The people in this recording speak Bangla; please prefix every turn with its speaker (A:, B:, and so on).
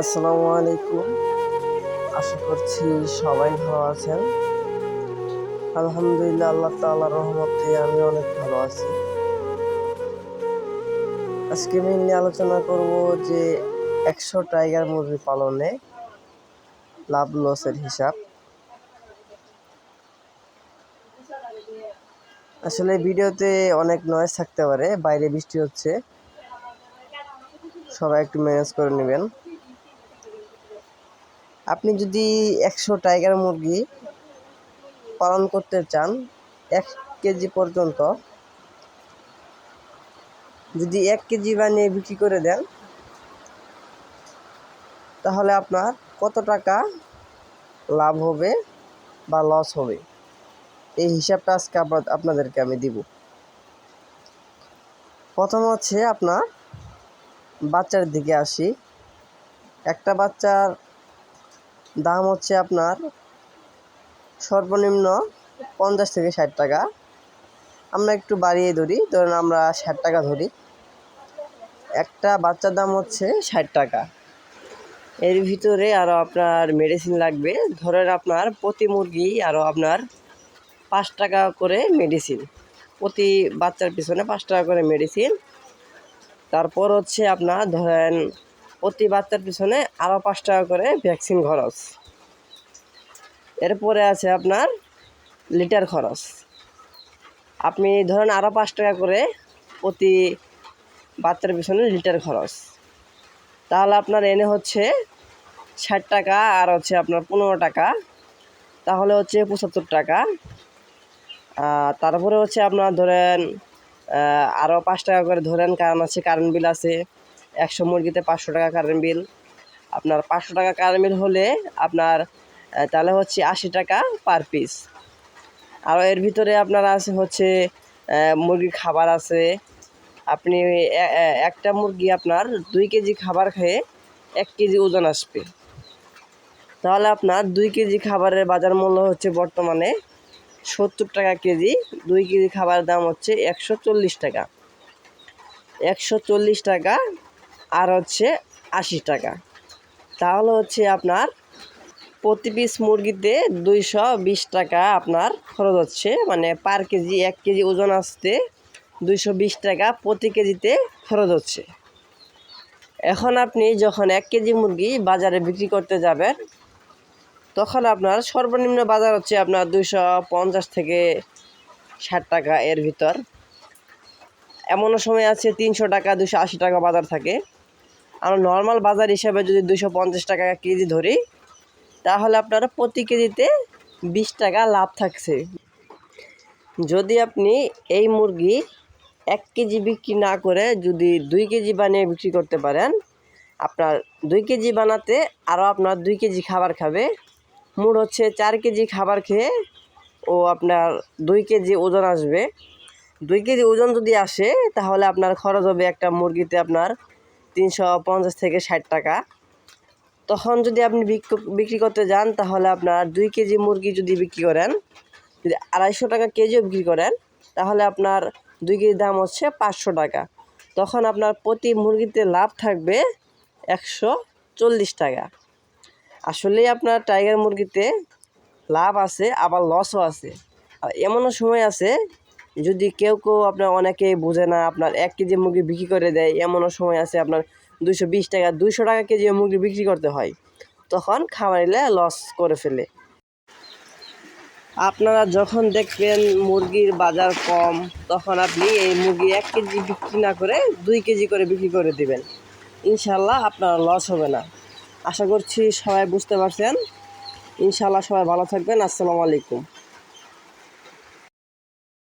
A: আসসালামু আলাইকুম। আশা করছি সবাই ভালো আছেন। আলহামদুলিল্লাহ, আল্লাহ তাআলার রহমতে আমি অনেক ভালো আছি। আজকে মেনলি আলোচনা করব যে একশো টাইগার মুরগি পালনে লাভ লসের হিসাব। আসলে ভিডিওতে অনেক নয়েজ থাকতে পারে, বাইরে বৃষ্টি হচ্ছে। সবাই একটু ম্যানেজ করে নেবেন। আপনি যদি একশো টাইগার মুরগি পালন করতে চান, এক কেজি পর্যন্ত, যদি এক কেজি বানিয়ে বিক্রি করে দেন, তাহলে আপনার কত টাকা লাভ হবে বা লস হবে? এই হিসাবটা আজকে আপনা- আপনাদেরকে আমি দিব। প্রথম হচ্ছে আপনার বাচ্চার দিকে আসি। একটা বাচ্চার দাম হচ্ছে আপনার সর্বনিম্ন পঞ্চাশ থেকে ষাট টাকা। আমরা একটু বাড়িয়ে ধরি, ধরুন আমরা ষাট টাকা ধরি। একটা বাচ্চার দাম হচ্ছে ষাট টাকা। এর ভিতরে আরও আপনার মেডিসিন লাগবে। ধরেন আপনার প্রতি মুরগি আরও আপনার পাঁচ টাকা করে মেডিসিন প্রতি বাচ্চার পিছনে পাঁচ টাকা করে মেডিসিন তারপর হচ্ছে আপনার ধরেন প্রতি বাচ্চার পিছনে আরও পাঁচ টাকা করে ভ্যাকসিন খরচ। এরপরে আছে আপনার লিটার খরচ। আপনি ধরেন আরও পাঁচ টাকা করে প্রতি বাচ্চার পিছনে লিটার খরচ। তাহলে আপনার এনে হচ্ছে ষাট টাকা আর হচ্ছে আপনার পনেরো টাকা। তাহলে হচ্ছে পঁচাত্তর টাকা। তারপরে হচ্ছে আপনার ধরেন আরও পাঁচ টাকা করে ধরেন, কারণ আছে কারেন্ট বিল আছে। একশো মুরগিতে পাঁচশো টাকা কারেন্ট বিল আপনার পাঁচশো টাকা কারেন্ট বিল হলে আপনার তাহলে হচ্ছে আশি টাকা পার পিস আর এর ভিতরে আপনার আছে হচ্ছে মুরগির খাবার আছে। আপনি একটা মুরগি আপনার দুই কেজি খাবার খেয়ে এক কেজি ওজন আসবে। তাহলে আপনার দুই কেজি খাবারের বাজার মূল্য হচ্ছে বর্তমানে সত্তর টাকা কেজি। দুই কেজি খাবারের দাম হচ্ছে একশো চল্লিশ টাকা। একশো চল্লিশ টাকা আর হচ্ছে আশি টাকা। তাহলে হচ্ছে আপনার প্রতি পিস মুরগিতে দুইশো বিশ টাকা আপনার খরচ হচ্ছে। মানে পার কেজি, এক কেজি ওজন আসতে দুইশো বিশ টাকা প্রতি কেজিতে খরচ হচ্ছে। এখন আপনি যখন এক কেজি মুরগি বাজারে বিক্রি করতে যাবেন, তখন আপনার সর্বনিম্ন বাজার হচ্ছে আপনার দুইশো পঞ্চাশ থেকে ষাট টাকা এর ভিতর। এমনও সময় আছে তিনশো টাকা দুশো আশি টাকা বাজার থাকে। আমরা নর্মাল বাজার হিসাবে যদি দুশো পঞ্চাশ টাকা কেজি ধরি, তাহলে আপনার প্রতি কেজিতে বিশ টাকা লাভ থাকছে। যদি আপনি এই মুরগি এক কেজি বিক্রি না করে যদি দুই কেজি বানিয়ে বিক্রি করতে পারেন, আপনার দুই কেজি বানাতে আরও আপনার দুই কেজি খাবার খাবে। মোট হচ্ছে চার কেজি খাবার খেয়ে ও আপনার দুই কেজি ওজন আসবে। দুই কেজি ওজন যদি আসে, তাহলে আপনার খরচ হবে একটা মুরগিতে আপনার তিনশো পঞ্চাশ থেকে ষাট টাকা। তখন যদি আপনি বিক্রি করতে যান, তাহলে আপনার দুই কেজি মুরগি যদি বিক্রি করেন, যদি আড়াইশো টাকা কেজিও বিক্রি করেন, তাহলে আপনার দুই কেজির দাম হচ্ছে পাঁচশো টাকা। তখন আপনার প্রতি মুরগিতে লাভ থাকবে একশো চল্লিশ টাকা। আসলেই আপনার টাইগার মুরগিতে লাভ আছে, আবার লসও আছে। আর এমনও সময় আছে যদি কেউ কেউ আপনার অনেকেই বোঝে না, আপনার এক কেজি মুরগি বিক্রি করে দেয়, এমনও সময় আছে আপনার দুশো বিশ টাকা দুশো টাকা কেজি মুরগি বিক্রি করতে হয়, তখন খামারিলে লস করে ফেলে। আপনারা যখন দেখবেন মুরগির বাজার কম, তখন আপনি এই মুরগি এক কেজি বিক্রি না করে দুই কেজি করে বিক্রি করে দিবেন। ইনশাল্লাহ আপনার লস হবে না। আশা করছি সবাই বুঝতে পারছেন। ইনশাল্লাহ সবাই ভালো থাকবেন। আসসালামু আলাইকুম।